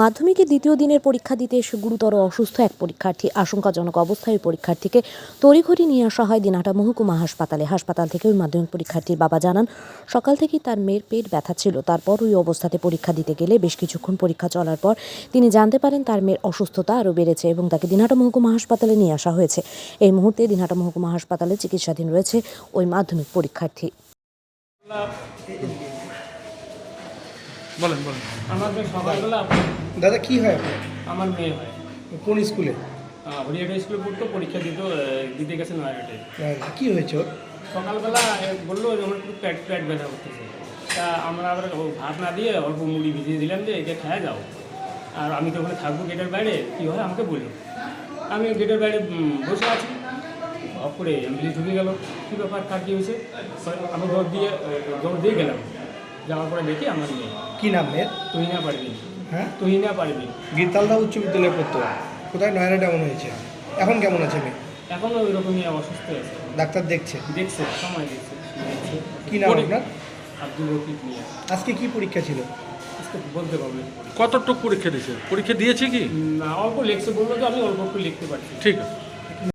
মাধ্যমিকের দ্বিতীয় দিনের পরীক্ষা দিতে এসে গুরুতর অসুস্থ এক পরীক্ষার্থী। আশঙ্কাজনক অবস্থায় ওই পরীক্ষার্থীকে তড়িঘড়ি নিয়ে আসা হয় দিনাটা মহকুমা হাসপাতালে। হাসপাতাল থেকে ওই মাধ্যমিক পরীক্ষার্থীর বাবা জানান, সকাল থেকেই তার মেয়ের পেট ব্যথা ছিল। তারপর ওই অবস্থাতে পরীক্ষা দিতে গেলে বেশ কিছুক্ষণ পরীক্ষা চলার পর তিনি জানতে পারেন তার মেয়ের অসুস্থতা আরও বেড়েছে এবং তাকে দিনহাটা মহকুমা হাসপাতালে নিয়ে আসা হয়েছে। এই মুহূর্তে দিনহাটা মহকুমা হাসপাতালে চিকিৎসাধীন রয়েছে ওই মাধ্যমিক পরীক্ষার্থী। বলেন বলেন। আমাদের সকালবেলা দাদা কি হয় আপনার? আমার মেয়ে হয়। কোন স্কুলে? হরিয়াটা স্কুলে পড়তো পরীক্ষা দিত দিতে গেছে নয়াঘাটে। আহ, কি হয়েছে সকালবেলা বলল যে আমার একটু পেট পেট ব্যথা করতেছে। তা আমরা আবার ভাত না দিয়ে অল্প মুড়ি ভিজিয়ে দিলাম যে এটা খেয়ে যাও। আর আমি তো ওখানে থাকব গেটের বাইরে কী হয় আমাকে বলল। আমি গেটের বাইরে বসে আছি। অফ করে অ্যাম্বুলেন্স ঢুকে গেল। কী ব্যাপার কার কী হয়েছে? আমি দৌড় দিয়ে দৌড় দিয়ে গেলাম। যাওয়ার পরে দেখি আমার মেয়ে। কি নাম মেয়ের? তুহিনা পারবি হ্যাঁ? তুহিনা পারবি গীতালদা উচ্চ বিদ্যালয়ে পড়তো কোথায় নয়নাটা এমন হয়েছে? এখন কেমন আছে মেয়ে? এখনও ওই রকমই অসুস্থ আছে। ডাক্তার দেখছে? দেখছে সময় দেখছে কি নাম আপনার? আব্দুল রফিক মিয়া। আজকে কি পরীক্ষা ছিল? আজকে বলতে পারবে কতটুকু পরীক্ষা দিয়েছে? পরীক্ষা দিয়েছে কি? না অল্প লিখছে বলল তো আমি অল্প একটু লিখতে পারছি। ঠিক আছে।